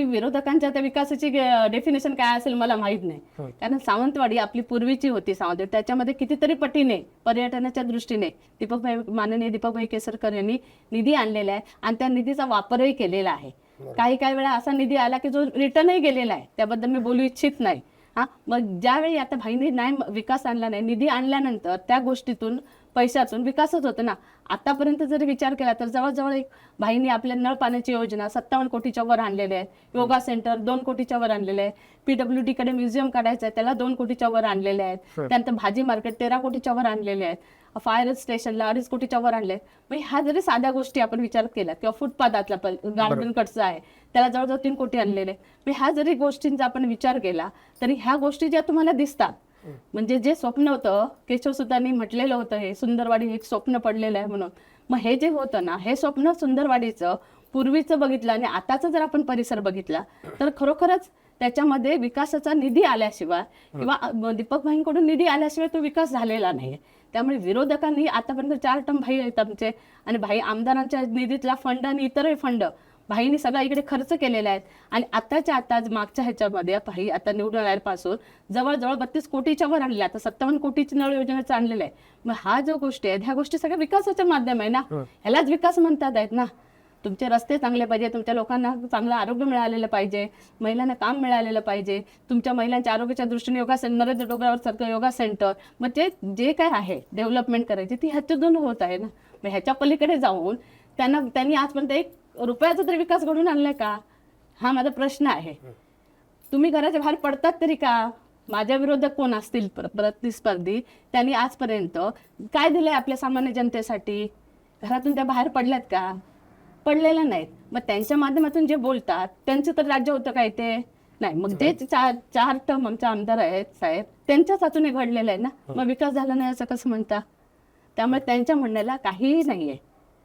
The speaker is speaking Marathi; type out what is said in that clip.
ऍक्च्युली विरोधकांच्या त्या विकासाची डेफिनेशन काय असेल मला माहीत नाही. कारण सावंतवाडी आपली पूर्वीची होती सावंतवाडी. त्याच्यामध्ये कितीतरी पटीने पर्यटनाच्या दृष्टीने दीपकभाई माननीय दीपकभाई केसरकर यांनी निधी आणलेला आहे आणि त्या निधीचा वापरही केलेला आहे. काही काही वेळा असा निधी आला की जो रिटर्नही गेलेला आहे. त्याबद्दल मी बोलू इच्छित नाही. हा? मग ज्यावेळी आता भाईने नाही विकास आणला नाही निधी आणल्यानंतर त्या गोष्टीतून पैशातून विकासच होतो ना. आतापर्यंत जरी विचार केला तर जवळजवळ एक भाईने आपल्या नळ पाण्याची योजना सत्तावन्न कोटीच्या वर आणलेल्या आहेत योगा सेंटर दोन कोटीच्या वर आणलेले आहे. पीडब्ल्यू डी कडे म्युझियम काढायचं आहे त्याला दोन कोटीच्या वर आणलेले आहेत. त्यानंतर भाजी मार्केट तेरा कोटीच्या वर आणलेले आहेत. फायर स्टेशनला अडीच कोटीच्या वर आणले मग ह्या जरी साध्या गोष्टी आपण विचार केल्या किंवा फुटपाथातला गार्डन कडचा आहे त्याला जवळजवळ तीन कोटी आणलेले ह्या जरी गोष्टींचा आपण विचार केला तरी ह्या गोष्टी ज्या तुम्हाला दिसतात म्हणजे जे स्वप्न होतं केशव सुतांनी म्हटलेलं होतं हे सुंदरवाडी एक स्वप्न पडलेलं आहे म्हणून. मग हे जे होतं ना हे स्वप्न सुंदरवाडीचं पूर्वीचं बघितलं आणि आताचा जर आपण परिसर बघितला तर खरोखरच त्याच्यामध्ये विकासाचा निधी आल्याशिवाय किंवा दीपक भाईंकडून निधी आल्याशिवाय तो विकास झालेला नाही. त्यामुळे विरोधकांनी आतापर्यंत चार टर्म भाई आहेत आमचे आणि भाई आमदारांच्या निधीतला फंड आणि इतरही फंड भाईंनी सगळा इकडे खर्च केलेला आहेत. आणि आताच्या आता मागच्या ह्याच्यामध्ये भाई आता निवडून आल्यापासून जवळजवळ बत्तीस कोटीच्या वर आणले आता सत्तावन्न कोटीची नळ योजनेचं आणलेलं आहे. मग हा जो गोष्टी आहेत ह्या गोष्टी सगळ्या विकासाचे माध्यम आहे ना? ह्यालाच विकास म्हणतात आहेत ना? तुमचे रस्ते चांगले पाहिजे तुमच्या लोकांना चांगलं आरोग्य मिळालेलं पाहिजे महिलांना काम मिळालेलं पाहिजे तुमच्या महिलांच्या आरोग्याच्या दृष्टीने योगा सेंटर नरेंद्र डोंगरावर सारखं योगा सेंटर मग ते जे काय आहे डेव्हलपमेंट करायची ती ह्याच्यातून होत आहे ना? मग ह्याच्या पलीकडे जाऊन त्यांना त्यांनी आजपर्यंत एक रुपयाचा तरी विकास घडून आणलाय का? हा माझा प्रश्न आहे. तुम्ही घराच्या बाहेर पडतात तरी का? माझ्या विरोधात कोण असतील प्र- प्रतिस्पर्धी? त्यांनी आजपर्यंत काय दिलंय आपल्या सामान्य जनतेसाठी? घरातून त्या बाहेर पडल्यात का? पडलेल्या नाहीत. मग त्यांच्या माध्यमातून जे बोलतात त्यांचं तर राज्य होतं काय ते? नाही मग जे चार चार टर्म आमचे आमदार आहेत साहेब त्यांच्याच हातून हे घडलेलं आहे ना? मग विकास झाला नाही असं कसं म्हणता? त्यामुळे त्यांच्या म्हणण्याला काहीही नाहीये.